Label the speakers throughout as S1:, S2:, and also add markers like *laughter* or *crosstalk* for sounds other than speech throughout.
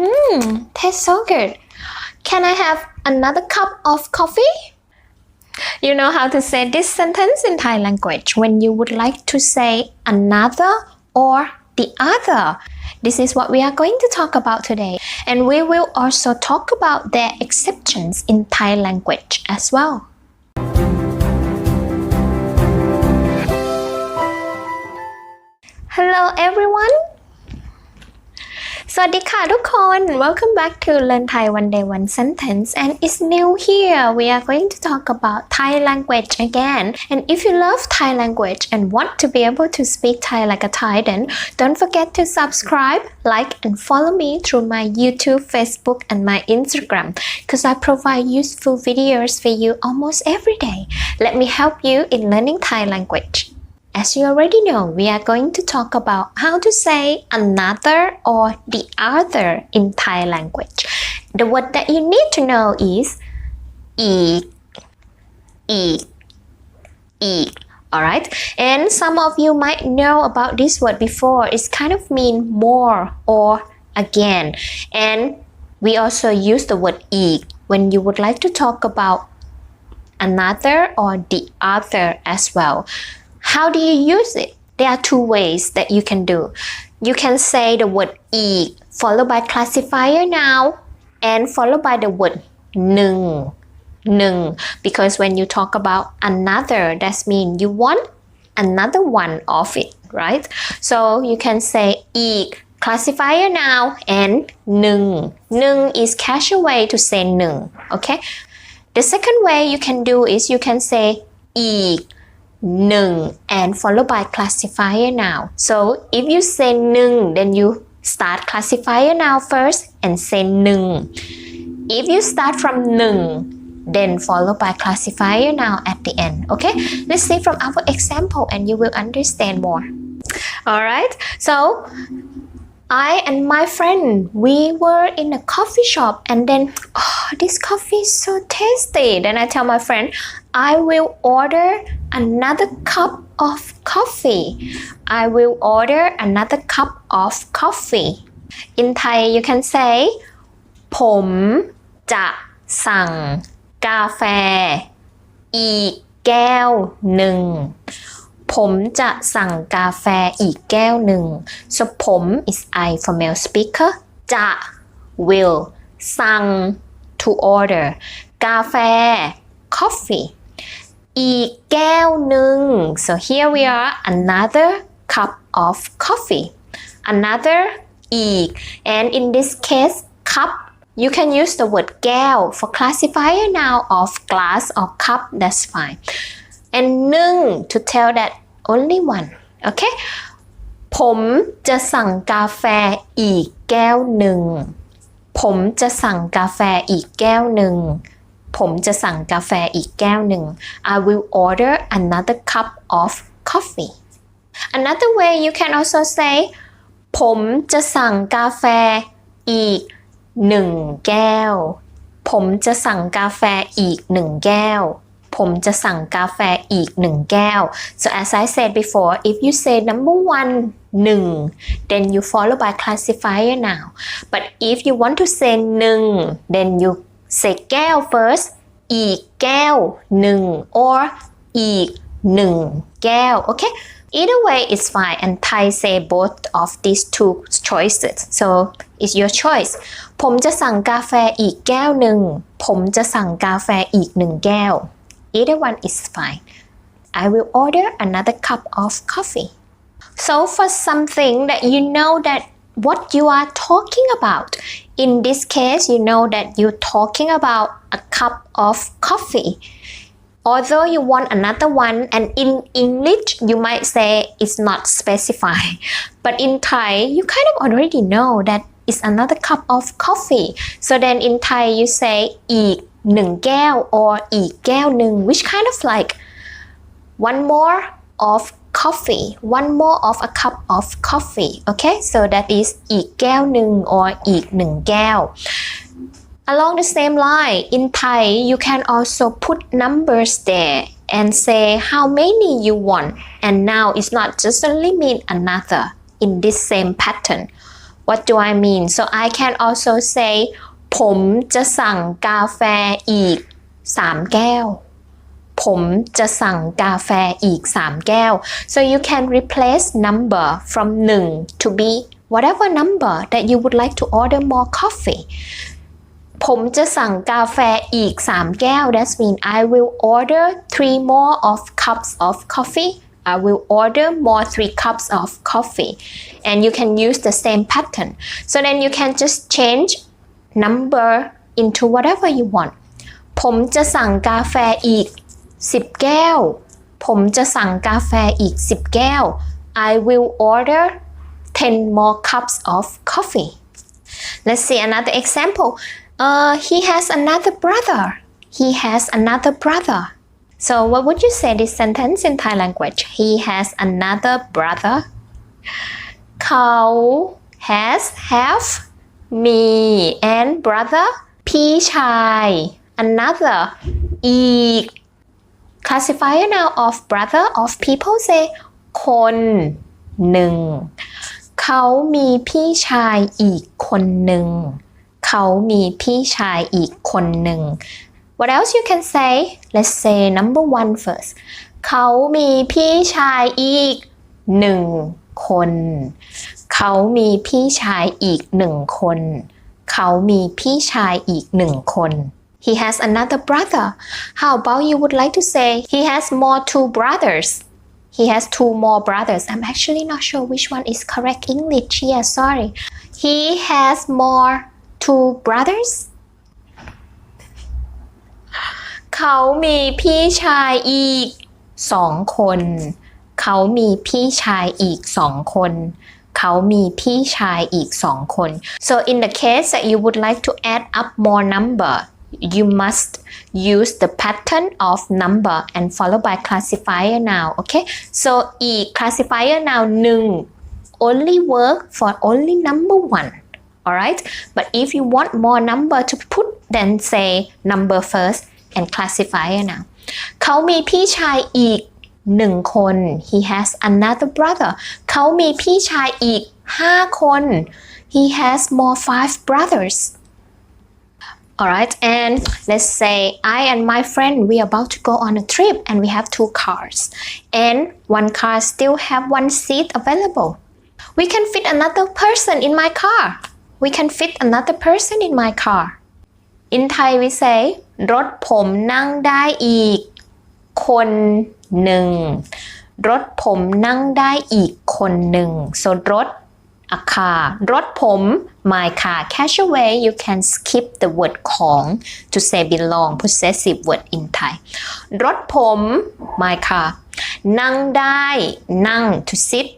S1: Mmm, tastes so good. Can I have another cup of coffee? You know how to say this sentence in Thai language when you would like to say another or the other. This is what we are going to talk about today. And we will also talk about their exceptions in Thai language as well. Hello everyone ส วัสดีค่ะทุกคน Welcome back to Learn Thai One Day One Sentence and it's new here we are going to talk about Thai language again and if you love Thai language and want to be able to speak Thai like a Thai then don't forget to subscribe like and follow me through my YouTube Facebook and my Instagram because I provide useful videos for you almost every day let me help you in learning Thai language As you already know, we are going to talk about how to say another or the other in Thai language. The word that you need to know is e, e, e. All right, and some of you might know about this word before. It's kind of mean more or again, and we also use the word e when you would like to talk about another or the other as well. How do you use it? There are two ways that you can do. You can say the word อีก followed by classifier now and followed by the word หนึ่งหนึ่ง because when you talk about another that means you want another one of it right so you can say อีก classifier now and หนึ่งหนึ่ง is casual way to say หนึ่ง okay the second way you can do is you can say อีก nung and followed by classifier now. So if you say nung, then you start classifier now first and say nung. If you start from nung, then followed by classifier now at the end. Okay, let's see from our example and you will understand more. All right, so I and my friend we were in a coffee shop and then oh, this coffee is so tasty. Then I tell my friend I will order another cup of coffee. I will order another cup of coffee. In Thai you can say ผมจะสั่งกาแฟอีกแก้วหนึ่งผมจะสั่งกาแฟอีกแก้วหนึ่ง so ผม is I for male speaker จะ will สั่ง to order กาแฟ coffee อีกแก้วหนึ่ง so here we are another cup of coffee another อีก and in this case cup you can use the word แก้ว for classifier now of glass or cup that's fine and หนึ่ง to tell that only one okay ผมจะสั่งกาแฟอีกแก้วหนึ่ง ผมจะสั่งกาแฟอีกแก้วหนึ่ง ผมจะสั่งกาแฟอีกแก้วหนึ่ง I will order another cup of coffee another way you can also say ผมจะสั่งกาแฟอีกหนึ่งแก้ว ผมจะสั่งกาแฟอีกหนึ่งแก้ว ผมจะสั่งกาแฟอีกหนึ่งแก้ว so as I said before if you say number one หนึ่ง then you follow by classifier now but if you want to say หนึ่ง then you say แก้ว first อีกแก้วหนึ่ง or อีกหนึ่งแก้ว okay either way is fine and Thai say both of these two choices so it's your choice ผมจะสั่งกาแฟอีกแก้วหนึ่ง ผมจะสั่งกาแฟอีกหนึ่งแก้ว Either one is fine. I will order another cup of coffee. So for something that you know that what you are talking about. In this case, you know that you're talking about a cup of coffee. Although you want another one, and in English, you might say it's not specified. *laughs* But in Thai, you kind of already know that it's another cup of coffee. So then in Thai, you say อีกหนึ่งแก้ว or อีกแก้วหนึ่ง which kind of like one more of coffee one more of a cup of coffee okay so that is อีกแก้วหนึ่ง or อีกหนึ่งแก้ว along the same line in Thai you can also put numbers there and say how many you want and now it's not just only mean another in this same pattern what do I mean so I can also say ผมจะสั่งกาแฟอีก 3 แก้ว ผมจะสั่งกาแฟอีก 3 แก้ว so you can replace number from 1 to be whatever number that you would like to order more coffee ผมจะสั่งกาแฟอีก 3 แก้ว that means I will order three more of cups of coffee I will order more three cups of coffee and you can use the same pattern so then you can just change number into whatever you want ผมจะสั่งกาแฟอีก 10 แก้ว ผมจะสั่งกาแฟอีก 10 แก้ว I will order 10 more cups of coffee let's see another example uh, he has another brother he has another brother so what would you say this sentence in Thai language he has another brother เขา has have มี and brother พี่ชาย another อีก classifier now of brother of people say คนหนึ่ง เขามีพี่ชายอีกคนหนึ่ง เขามีพี่ชายอีกคนหนึ่ง What else you can say let's say number one first เขามีพี่ชายอีกหนึ่งคน เขามีพี่ชายอีกหนึ่งคน เขามีพี่ชายอีกหนึ่งคน He has another brother. How about you would like to say he has more two brothers? He has two more brothers. I'm actually not sure which one is correct English. Yeah, sorry. He has more two brothers. เขามีพี่ชายอีกสองคน เขามีพี่ชายอีกสองคน เขามีพี่ชายอีกสองคน so in the case that you would like to add up more number you must use the pattern of number and followed by classifier now okay so อีก classifier now หนึ่ง only work for only number one alright but if you want more number to put then say number first and classifier now เขามีพี่ชายอีกหนึ่งคน he has another brother เขามีพี่ชายอีกห้าคน he has more five brothers Alright, and let's say I and my friend we are about to go on a trip and we have two cars and one car still have one seat available. We can fit another person in my car. We can fit another person in my car. In Thai we say รถผมนั่งได้อีก คนหนึ่ง รถผมนั่งได้อีกคนหนึ่ง so รถ a car รถผม my car casual way you can skip the word ของ to say belong possessive word in Thai รถผม my car นั่งได้นั่ง to sit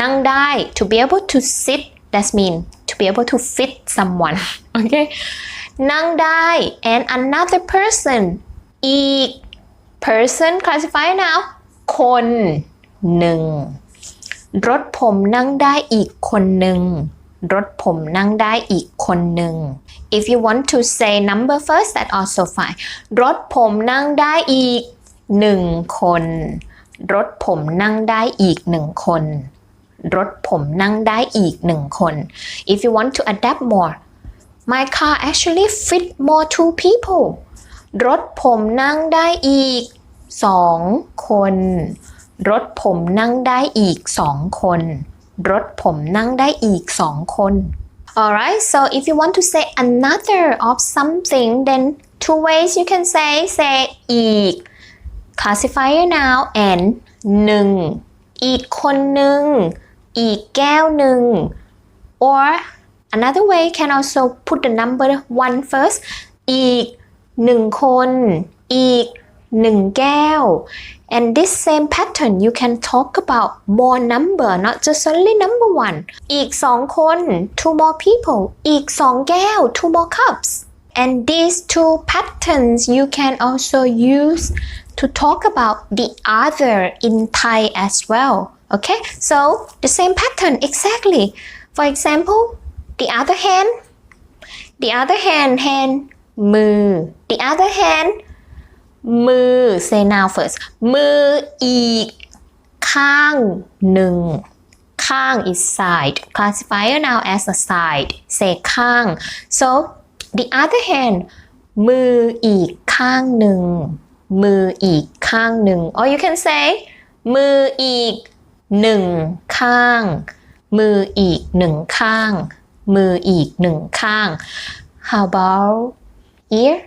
S1: นั่งได้ to be able to sit that mean to be able to fit someone okay นั่งได้ and another person อีก person classify now คนหนึ่งรถผมนั่งได้อีกคนหนึ่ง รถผมนั่งได้อีกคนหนึ่ง if you want to say number first that also fine รถผมนั่งได้อีกหนึ่งคน รถผมนั่งได้อีกหนึ่งคน รถผมนั่งได้อีกหนึ่งคน if you want to adapt more my car actually fit more two people รถผมนั่งได้อีกสองคน รถผมนั่งได้อีกสองคน รถผมนั่งได้อีกสองคน Alright so if you want to say another of something then two ways you can say say อีก classifier now and หนึ่งอีกคนหนึ่งอีกแก้วหนึ่ง or another way can also put the number one first อีกหนึ่งคน อีก หนึ่งแก้ว and this same pattern you can talk about more number not just only number one อีกสองคน two more people อีกสองแก้ว two more cups and these two patterns you can also use to talk about the other in Thai as well okay so the same pattern exactly for example the other hand the other hand hand มือ the other hand มือ say now first มืออีกข้างหนึ่ง ข้าง is side classifier now as a side say ข้าง so the other hand มืออีกข้างหนึ่ง มืออีกข้างหนึ่ง or you can say มืออีกหนึ่งข้าง มืออีกหนึ่งข้าง มืออีกหนึ่งข้าง how about ear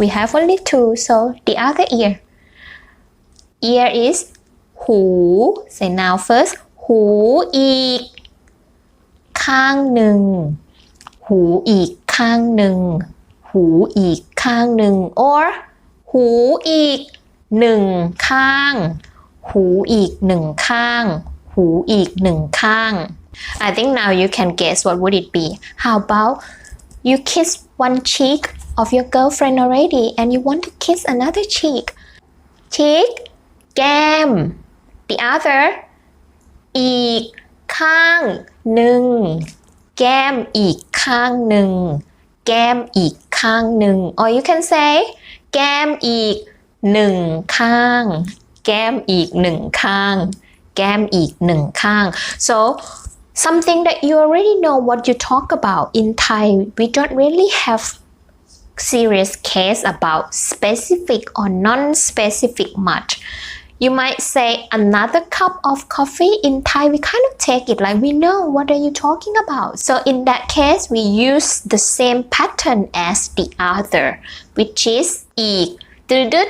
S1: we have only two so the other ear ear is หู say now first หูอีก ข้างหนึ่ง หูอีกข้างหนึ่ง หูอีกข้างหนึ่ง or หูอีกหนึ่งข้าง หูอีกหนึ่งข้าง หูอีกหนึ่งข้าง I think now you can guess what would it be how about you kiss one cheek of your girlfriend already and you want to kiss another cheek cheek แก้ม the other อีกข้างหนึ่ง แก้มอีกข้างหนึ่ง แก้มอีกข้างหนึ่ง or you can say แก้มอีกหนึ่งข้าง แก้มอีกหนึ่งข้าง แก้มอีกหนึ่งข้าง so something that you already know what you talk about in Thai we don't really have serious case about specific or non-specific much you might say another cup of coffee in Thai we kind of take it like we know what are you talking about so in that case we use the same pattern as the other which is อีกตึดด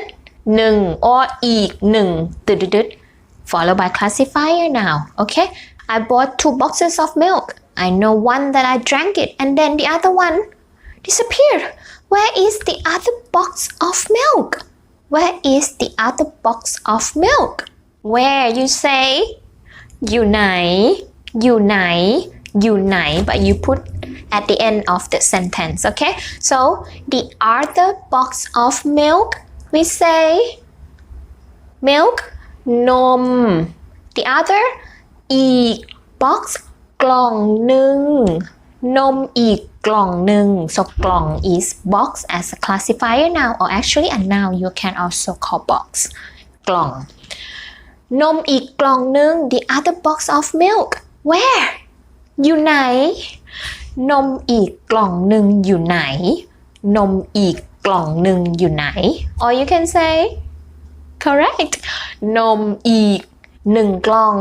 S1: หนึ่ง or อีกหนึ่งตึดด followed by classifier now okay I bought two boxes of milk I know one that I drank it and then the other one disappeared where is the other box of milk where is the other box of milk where you say อยู่ไหน อยู่ไหน อยู่ไหน but you put at the end of the sentence okay so the other box of milk we say milk นม the other อีก box กล่องหนึ่ง นมอีกกล่องหนึ่ง so กล่อง is box as a classifier now or actually a noun you can also call box กล่อง นมอีกกล่องหนึ่ง the other box of milk where อยู่ไหน นมอีกกล่องหนึ่งอยู่ไหน นมอีกกล่องหนึ่งอยู่ไหน or you can say correct นมอีกหนึ่งกล่อง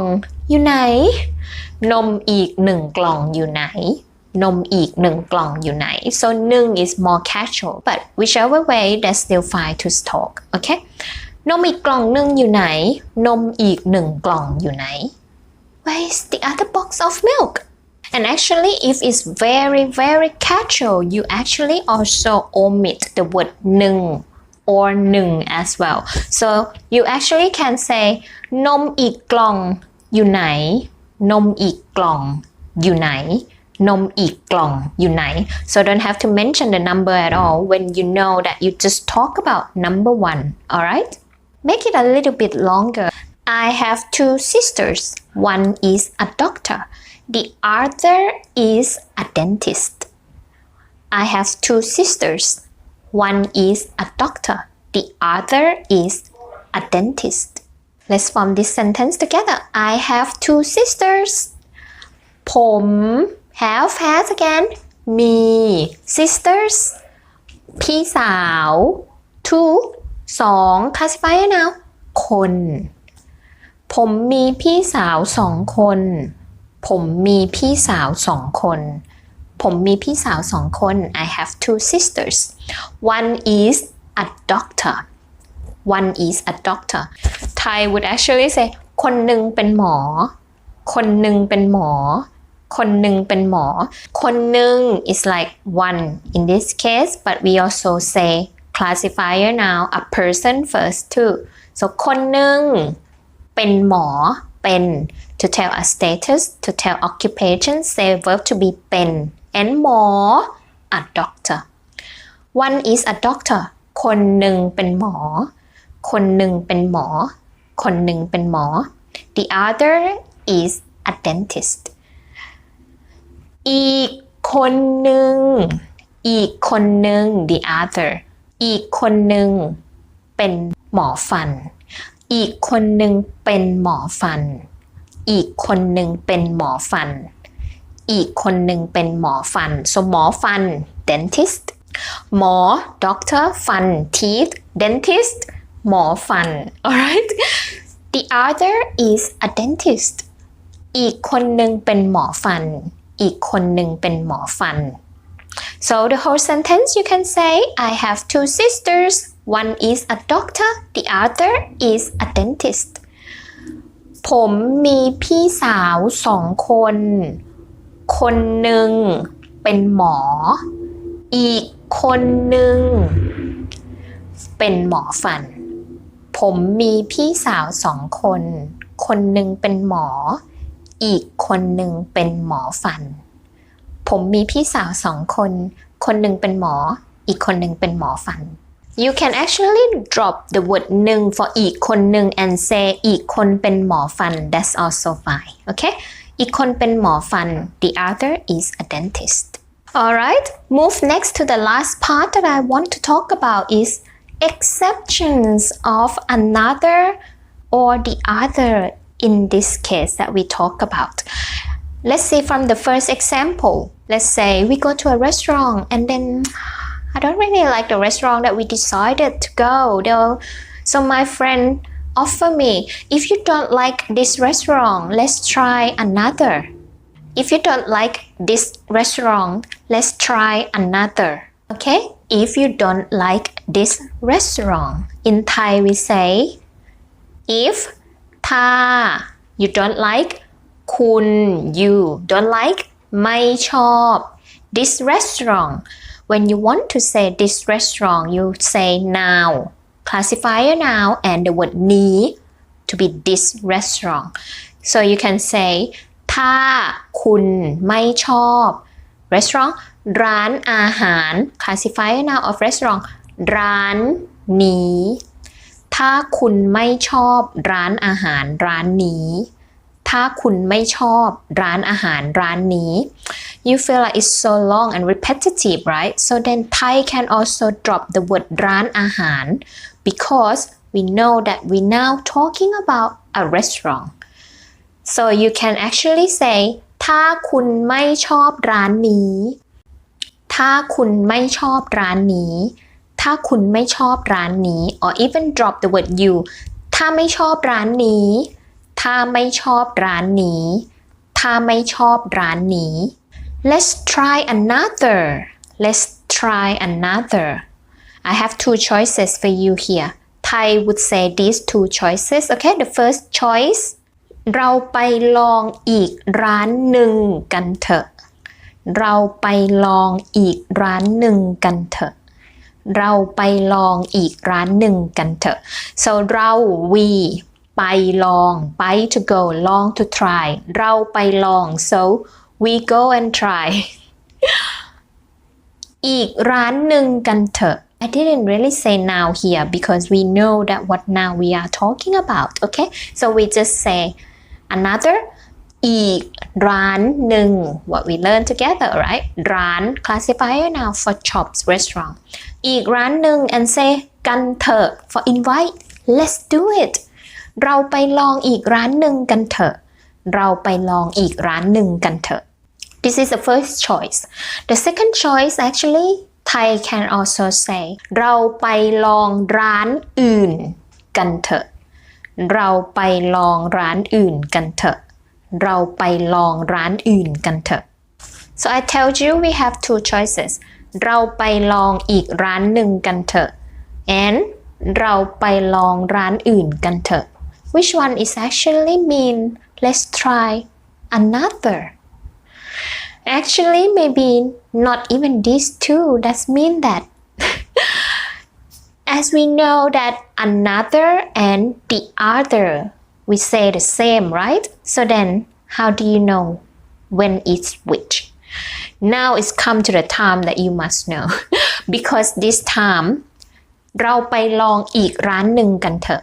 S1: อยู่ไหน นมอีกหนึ่งกล่องอยู่ไหน นมอีกหนึ่งกล่องอยู่ไหน so หนึ่ง is more casual but whichever way that's still fine to talk okay นมอีกกล่องหนึ่งอยู่ไหน นมอีกหนึ่งกล่องอยู่ไหน where is the other box of milk and actually if it's very very casual you actually also omit the word หนึ่ง or หนึ่ง as well so you actually can say นมอีกกล่องอยู่ไห น นมอีกกล่องอยู่ไหน นมอีกกล่องอยู่ไหน so don't have to mention the number at all when you know that you just talk about number one alright make it a little bit longer I have two sisters one is a doctor the other is a dentist I have two sisters one is a doctor the other is a dentist Let's form this sentence together. I have two sisters. ผม have has again มี sisters พี่สาว two สอง classifier now คน ผมมีพี่สาวสองคน ผมมีพี่สาวสองคน ผมมีพี่สาวสองคน I have two sisters one is a doctor one is a doctor Thai would actually say คนหนึ่งเป็นหมอ คนหนึ่งเป็นหมอ คนหนึ่งเป็นหมอ คนหนึ่ง is like one in this case but we also say classifier now a person first too so คนหนึ่งเป็นหมอ เป็น to tell a status to tell occupation say verb to be เป็น and หมอ a doctor one is a doctor คนหนึ่งเป็นหมอ คนหนึ่งเป็นหมอ คนหนึ่งเป็นหมอ the other is a dentist อีกคนหนึ่ง อีกคนหนึ่ง the other อีกคนหนึ่งเป็นหมอฟัน อีกคนหนึ่งเป็นหมอฟัน อีกคนหนึ่งเป็นหมอฟัน อีกคนหนึ่งเป็นหมอฟัน so หมอฟัน dentist หมอ doctor ฟัน teeth dentist หมอฟัน alright the other is a dentist อีกคนหนึ่งเป็นหมอฟัน อีกคนหนึ่งเป็นหมอฟัน so the whole sentence you can say I have two sisters one is a doctor the other is a dentist ผมมีพี่สาวสองคน คนหนึ่งเป็นหมอ อีกคนหนึ่งเป็นหมอฟัน ผมมีพี่สาวสองคน คนหนึ่งเป็นหมอ อีกคนหนึ่งเป็นหมอฟัน ผมมีพี่สาวสองคน คนหนึ่งเป็นหมอ อีกคนหนึ่งเป็นหมอฟัน you can actually drop the word หนึ่ง for อีกคนหนึ่ง and say อีกคนเป็นหมอฟัน that's also fine okay อีกคนเป็นหมอฟัน the other is a dentist alright move next to the last part that I want to talk about is exceptions of another or the other in this case that we talk about. Let's see from the first example let's say we go to a restaurant and then I don't really like the restaurant that we decided to go. Though so my friend offer me if you don't like this restaurant let's try another. If you don't like this restaurant let's try another. Okay? If you don't like this restaurant. In Thai we say if ถ้า you don't like คุณ you don't like ไม่ชอบ this restaurant when you want to say this restaurant you say now classifier now and the word นี้ to be this restaurant so you can say ถ้าคุณไม่ชอบ restaurant ร้านอาหาร classifier now of restaurant ร้านนี้ ถ้าคุณไม่ชอบร้านอาหารร้านนี้ ถ้าคุณไม่ชอบร้านอาหารร้านนี้ you feel like it's so long and repetitive right so then Thai can also drop the word ร้านอาหาร because we know that we now talking about a restaurant so you can actually say ถ้าคุณไม่ชอบร้านนี้ ถ้าคุณไม่ชอบร้านนี้ ถ้าคุณไม่ชอบร้านนี้ or even drop the word you ถ้าไม่ชอบร้านนี้ ถ้าไม่ชอบร้านนี้ ถ้าไม่ชอบร้านนี้ let's try another let's try another I have two choices for you here Thai would say these two choices okay the first choice เราไปลองอีกร้านหนึ่งกันเถอะ เราไปลองอีกร้านหนึ่งกันเถอะ เราไปลองอีกร้านหนึ่งกันเถอะ so เรา we ไปลอง ไป to go ลอง to try เราไปลอง so we go and try *laughs* อีกร้านหนึ่งกันเถอะ I didn't really say now here because we know that what now we are talking about okay so we just say another อีกร้านหนึ่ง what we learn together right ร้าน classifier now for shops restaurant อีกร้านหนึ่ง and say กันเถอะ for invite let's do it เราไปลองอีกร้านหนึ่งกันเถอะ เราไปลองอีกร้านหนึ่งกันเถอะ This is the first choice. The second choice actually Thai can also say เราไปลองร้านอื่นกันเถอะ เราไปลองร้านอื่นกันเถอะ เราไปลองร้านอื่นกันเถอะ so I tell you we have two choices เราไปลองอีกร้านหนึ่งกันเถอะ and เราไปลองร้านอื่นกันเถอะ which one is actually mean let's try another actually maybe not even these two that mean that *laughs* as we know that another and the other we say the same right so then how do you know when it's which now it's come to the time that you must know *laughs* because this time เราไปลองอีกร้านหนึ่งกันเถอะ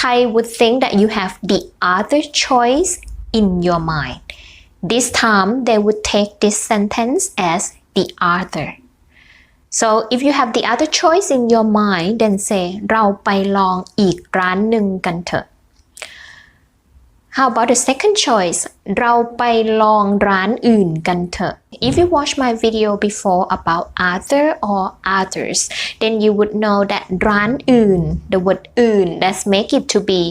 S1: Thai would think that you have the other choice in your mind this time they would take this sentence as the other so if you have the other choice in your mind then say เราไปลองอีกร้านหนึ่งกันเถอะ How about the second choice เราไปลองร้านอื่นกันเถอะ If you watch my video before about other or others then you would know that ร้านอื่น the word อื่น let's make it to be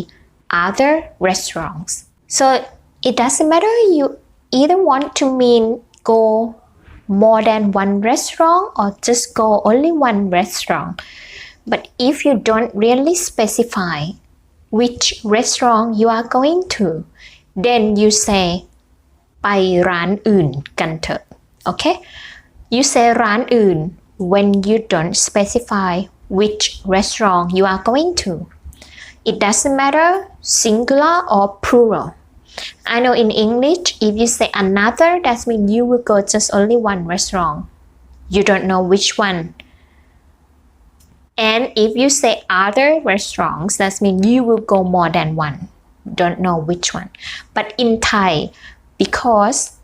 S1: other restaurants so it doesn't matter you either want to mean go more than one restaurant or just go only one restaurant but if you don't really specify which restaurant you are going to then you say ไปร้านอื่นกันเถอะ okay you say ร้านอื่น when you don't specify which restaurant you are going to it doesn't matter singular or plural I know in English if you say another that means you will go just only one restaurant you don't know which one and if you say other restaurants, that means you will go more than one. Don't know which one. But in Thai, because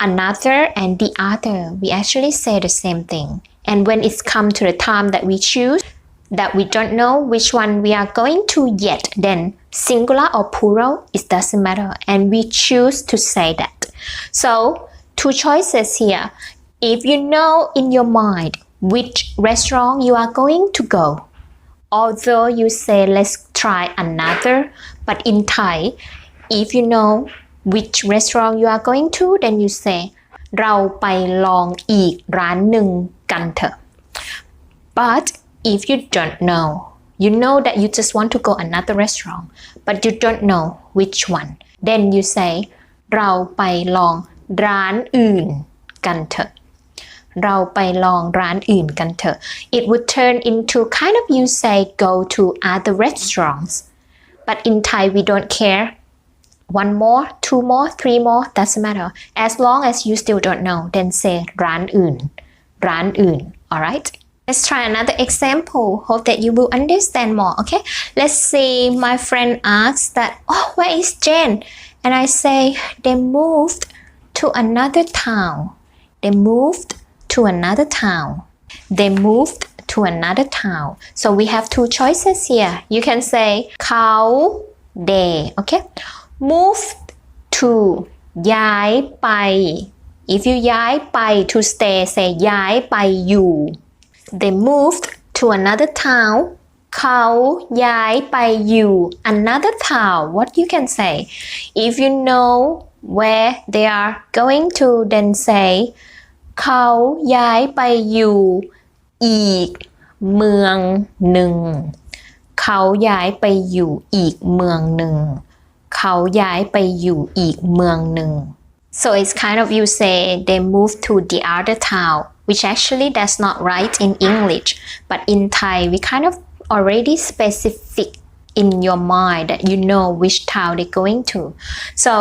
S1: another and the other, we actually say the same thing. And when it's come to the time that we choose, that we don't know which one we are going to yet, then singular or plural, it doesn't matter. And we choose to say that. So, two choices here. If you know in your mind which restaurant you are going to go. Although you say let's try another, but in Thai, if you know which restaurant you are going to, then you say เราไปลองอีกร้านหนึ่งกันเถอะ But if you don't know, you know that you just want to go another restaurant, but you don't know which one, then you say เราไปลองร้านอื่นกันเถอะ เราไปลองร้านอื่นกันเถอะ It would turn into kind of you say go to other restaurants but in Thai we don't care one more two more three more doesn't matter as long as you still don't know then say ร้านอื่น ร้านอื่น alright Let's try another example. Hope that you will understand more. Okay. Let's see. My friend asks that, oh, where is Jen? And I say they moved to another town. They moved to another town. They moved to another town. So we have two choices here. You can say เขา they okay moved to ย้ายไป if you ย้ายไป to stay say ย้ายไปอยู่ they moved to another town เขาย้ายไปอยู่ another town what you can say if you know where they are going to then say เขาย้ายไปอยู่ อีก เมืองหนึ่ง เขาย้ายไปอยู่อีกเมืองหนึ่ง เขาย้ายไปอยู่อีกเมืองหนึ่ง so it's kind of you say they moved to the other town which actually that's not right in English but in Thai we kind of already specific in your mind that you know which town they're going to so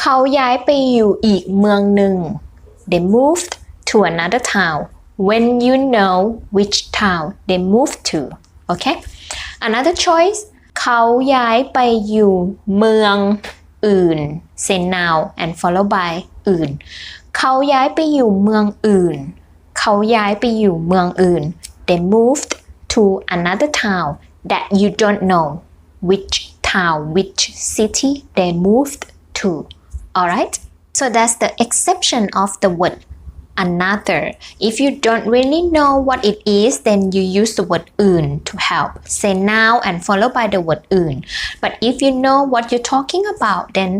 S1: เขาย้ายไปอยู่อีกเมืองหนึ่ง they moved to another town when you know which town they moved to okay another choice เขาย้ายไปอยู่เมืองอื่น say now and follow by อื่น เขาย้ายไปอยู่เมืองอื่น เขาย้ายไปอยู่เมืองอื่น they moved to another town that you don't know which town which city they moved to alright so that's the exception of the word another. If you don't really know what it is, then you use the word อื่น to help. Say now and follow by the word อื่น But if you know what you're talking about, then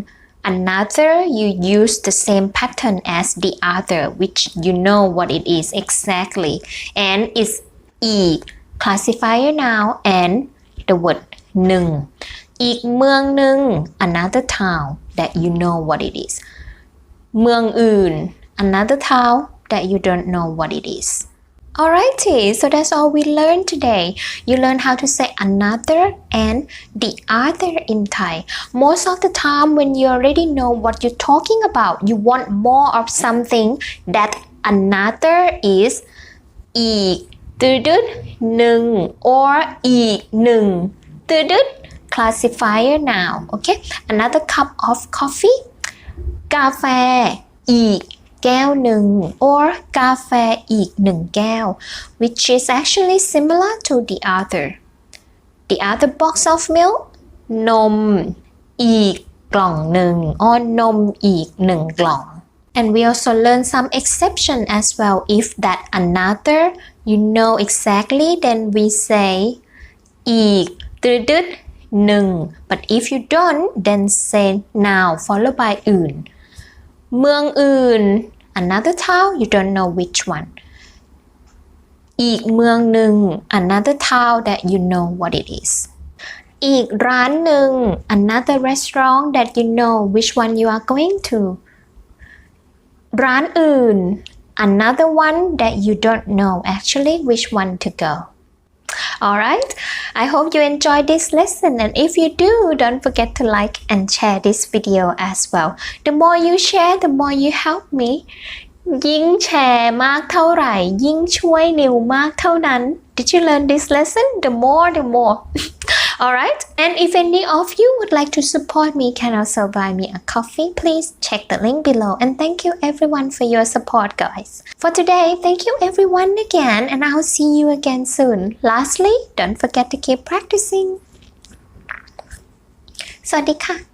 S1: another you use the same pattern as the other, which you know what it is exactly. And it's อีก classifier now and the word หนึ่ง อีกเมืองหนึ่ง another town that you know what it is เมืองอื่น another town that you don't know what it is. Alrighty, so that's all we learned today. You learned how to say another and the other in Thai. Most of the time, when you already know what you're talking about, you want more of something that another is อีกตืดดหนึ่ง or อีกหนึ่งตืดด classifier now okay another cup of coffee กาแฟ อีก แก้วหนึ่ง or กาแฟอีกหนึ่งแก้ว which is actually similar to the other the other box of milk นม อีก กล่องหนึ่งอ้อนนมอีกหนึ่งกล่อง and we also learn some exception as well if that another you know exactly then we say อีกตืดดหนึ่ง but if you don't then say now followed by อื่น เมืองอื่น another town you don't know which one อีกเมืองหนึ่ง another town that you know what it is อีกร้านหนึ่ง another restaurant that you know which one you are going to ร้านอื่น another one that you don't know actually which one to go Alright, I hope you enjoyed this lesson and if you do, don't forget to like and share this video as well. The more you share, the more you help me. ยิ่งแชร์มากเท่าไหร่ ยิ่งช่วยนิวมากเท่านั้น Did you learn this lesson? The more, the more. *laughs* Alright, and if any of you would like to support me, can also buy me a coffee. Please check the link below. And thank you everyone for your support, guys. For today, thank you everyone again, and I'll see you again soon. Lastly, don't forget to keep practicing. สวัสดีค่ะ